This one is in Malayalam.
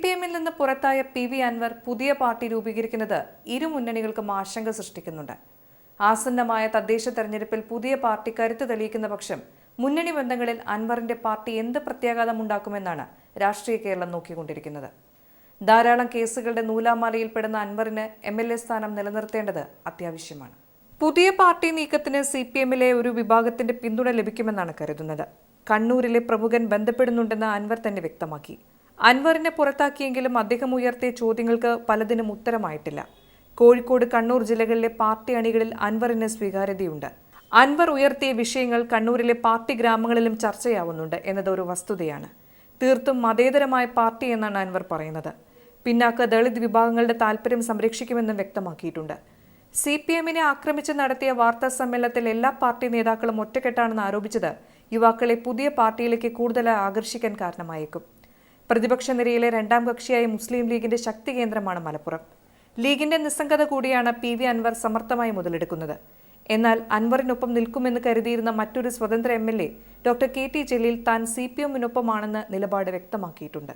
പി എമ്മിൽ നിന്ന് പുറത്തായ പി വി അൻവർ പുതിയ പാർട്ടി രൂപീകരിക്കുന്നത് ഇരു മുന്നണികൾക്കും ആശങ്ക സൃഷ്ടിക്കുന്നുണ്ട്. ആസന്നമായ തദ്ദേശ തെരഞ്ഞെടുപ്പിൽ പുതിയ പാർട്ടി കരുത്ത് തെളിയിക്കുന്ന പക്ഷം മുന്നണി ബന്ധങ്ങളിൽ അൻവറിന്റെ പാർട്ടി എന്ത് പ്രത്യാഘാതം ഉണ്ടാക്കുമെന്നാണ് രാഷ്ട്രീയ കേരളം നോക്കിക്കൊണ്ടിരിക്കുന്നത്. ധാരാളം കേസുകളുടെ നൂലാമാലയിൽപ്പെടുന്ന അൻവറിന് എം എൽ എ സ്ഥാനം നിലനിർത്തേണ്ടത് അത്യാവശ്യമാണ്. പുതിയ പാർട്ടി നീക്കത്തിന് സി പി എമ്മിലെ ഒരു വിഭാഗത്തിന്റെ പിന്തുണ ലഭിക്കുമെന്നാണ് കരുതുന്നത്. കണ്ണൂരിലെ പ്രമുഖൻ ബന്ധപ്പെടുന്നുണ്ടെന്ന് അൻവർ തന്നെ വ്യക്തമാക്കി. അൻവറിനെ പുറത്താക്കിയെങ്കിലും അദ്ദേഹം ഉയർത്തിയ ചോദ്യങ്ങൾക്ക് പലതിനും ഉത്തരമായിട്ടില്ല. കോഴിക്കോട് കണ്ണൂർ ജില്ലകളിലെ പാർട്ടി അണികളിൽ അൻവറിന് സ്വീകാര്യതയുണ്ട്. അൻവർ ഉയർത്തിയ വിഷയങ്ങൾ കണ്ണൂരിലെ പാർട്ടി ഗ്രാമങ്ങളിലും ചർച്ചയാവുന്നുണ്ട് എന്നത് ഒരു വസ്തുതയാണ്. തീർത്തും മതേതരമായ പാർട്ടി എന്നാണ് അൻവർ പറയുന്നത്. പിന്നാക്ക ദളിത് വിഭാഗങ്ങളുടെ താൽപ്പര്യം സംരക്ഷിക്കുമെന്നും വ്യക്തമാക്കിയിട്ടുണ്ട്. സി പി എമ്മിനെ ആക്രമിച്ച് നടത്തിയ വാർത്താ സമ്മേളനത്തിൽ എല്ലാ പാർട്ടി നേതാക്കളും ഒറ്റക്കെട്ടാണെന്ന് ആരോപിച്ചത് യുവാക്കളെ പുതിയ പാർട്ടിയിലേക്ക് കൂടുതലായി ആകർഷിക്കാൻ കാരണമായേക്കും. പ്രതിപക്ഷ നിരയിലെ രണ്ടാം കക്ഷിയായ മുസ്ലിം ലീഗിന്റെ ശക്തി കേന്ദ്രമാണ് മലപ്പുറം. ലീഗിന്റെ നിസ്സംഗത കൂടിയാണ് പി വി അൻവർ സമർത്ഥമായി മുതലെടുക്കുന്നത്. എന്നാൽ അൻവറിനൊപ്പം നിൽക്കുമെന്ന് കരുതിയിരുന്ന മറ്റൊരു സ്വതന്ത്ര M L A doctor K T Jaleel താൻ സി പി എമ്മിനൊപ്പമാണെന്ന് നിലപാട് വ്യക്തമാക്കിയിട്ടുണ്ട്.